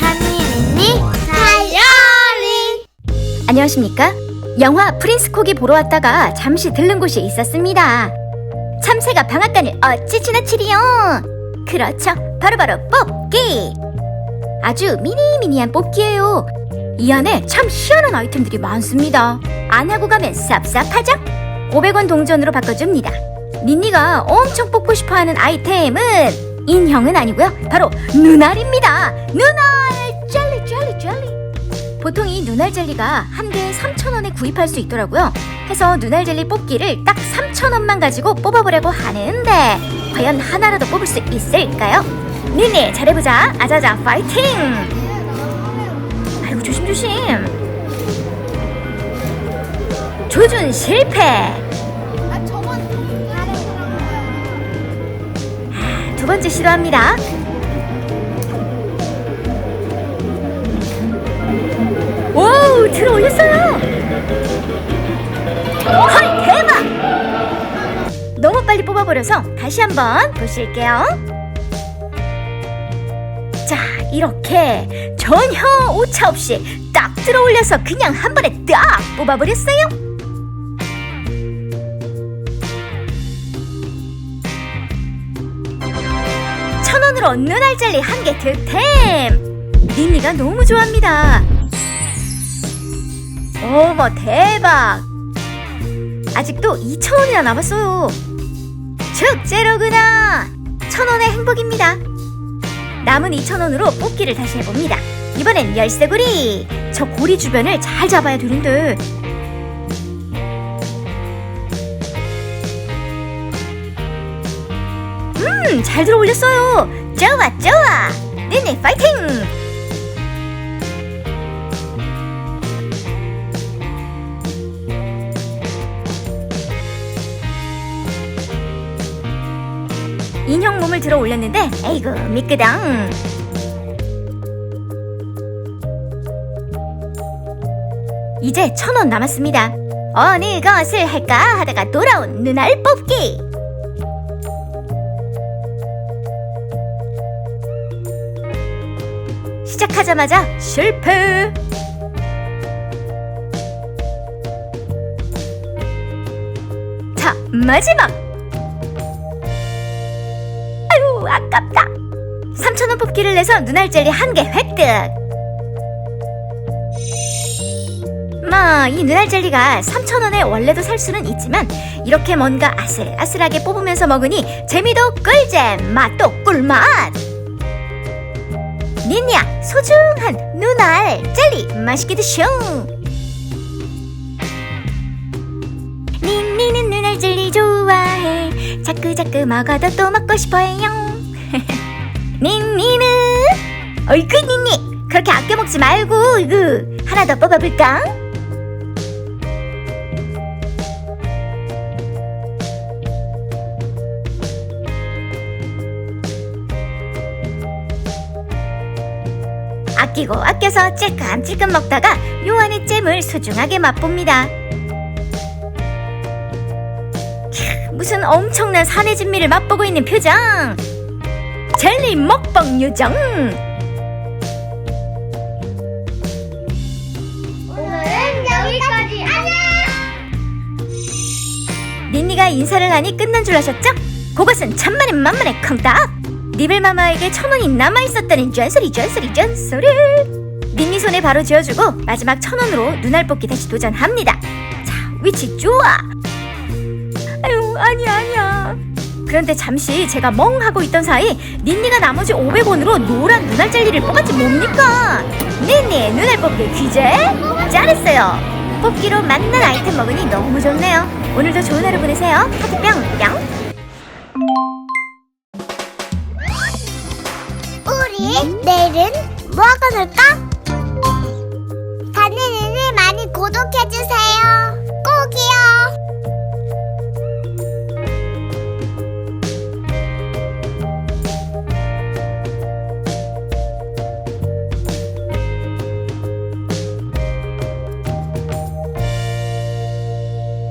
간이니 다이어리 안녕하십니까? 영화 프린스 콕이 보러 왔다가 잠시 들른 곳이 있었습니다. 참새가 방앗간을 어찌 지나치리요? 그렇죠. 바로바로 뽑기! 아주 미니미니한 뽑기예요. 이 안에 참 희한한 아이템들이 많습니다. 안 하고 가면 쌉쌉하죠? 500원 동전으로 바꿔줍니다. 닌니가 엄청 뽑고 싶어 하는 아이템은 인형은 아니고요. 바로 눈알입니다. 눈알! 젤리 젤리 젤리! 보통 이 눈알 젤리가 한 개에 3,000원에 구입할 수 있더라고요. 해서 눈알 젤리 뽑기를 딱 3,000원만 가지고 뽑아보려고 하는데 과연 하나라도 뽑을 수 있을까요? 니니 잘해보자. 아자자 파이팅! 아이고 조심 조심. 조준 실패. 아 저건 두 번째 시도합니다. 오, 들어 올렸어요. 헐, 대박! 너무 빨리 뽑아버려서 다시 한번 보실게요. 자, 이렇게 전혀 오차 없이 딱 들어 올려서 그냥 한 번에 딱 뽑아버렸어요. 천 원으로 눈알 젤리 한 개 득템. 니니가 너무 좋아합니다. 어머 대박. 아직도 2천 원이나 남았어요. 축제로구나. 천 원의 행복입니다. 남은 2천 원으로 뽑기를 다시 해봅니다. 이번엔 열쇠고리. 저 고리 주변을 잘 잡아야 되는데. 음, 잘 들어 올렸어요. 좋아, 좋아. 네네, 파이팅! 인형 몸을 들어 올렸는데, 에이구, 미끄덩. 이제 천 원 남았습니다. 어느 것을 할까 하다가 돌아온 눈알 뽑기. 시작하자마자 실패. 자, 마지막. 아깝다. 3,000원 뽑기를 내서 눈알 젤리 한 개 획득. 마, 이 눈알 젤리가 3,000원에 원래도 살 수는 있지만 이렇게 뭔가 아슬아슬하게 뽑으면서 먹으니 재미도 꿀잼, 맛도 꿀맛. 니니야 소중한 눈알 젤리 맛있게 드쇼 니니는 눈알 젤리 좋아해 자꾸 자꾸 먹어도 또 먹고 싶어해요 니니는 어이구 니니 그렇게 아껴 먹지 말고 이거 하나 더 뽑아볼까? 아끼고 아껴서 찔끔찔끔 먹다가 요한의 잼을 소중하게 맛봅니다. 캬, 무슨 엄청난 산의 진미를 맛보고 있는 표정. 젤리 먹방 요정. 오늘은 여기까지 안녕 닌니가 인사를 하니 끝난 줄 아셨죠? 그것은 천만에 만만의 콩딱! 니벨마마에게 천 원이 남아있었다는 쩐소리 쩐소리 쩐소리 닌니 손에 바로 쥐어주고 마지막 천 원으로 눈알 뽑기 다시 도전합니다 자 위치 좋아 아유 아니야 아니야 그런데 잠시 제가 멍 하고 있던 사이 닌니가 나머지 500원으로 노란 눈알 젤리를 뽑았지 뭡니까? 닌니 눈알 뽑기 퀴즈 잘했어요. 뽑기로 맞는 아이템 먹으니 너무 좋네요. 오늘도 좋은 하루 보내세요. 하트 뿅 뿅. 우리 내일은 뭐 하고 놀까? 간이니를 많이 구독해주세요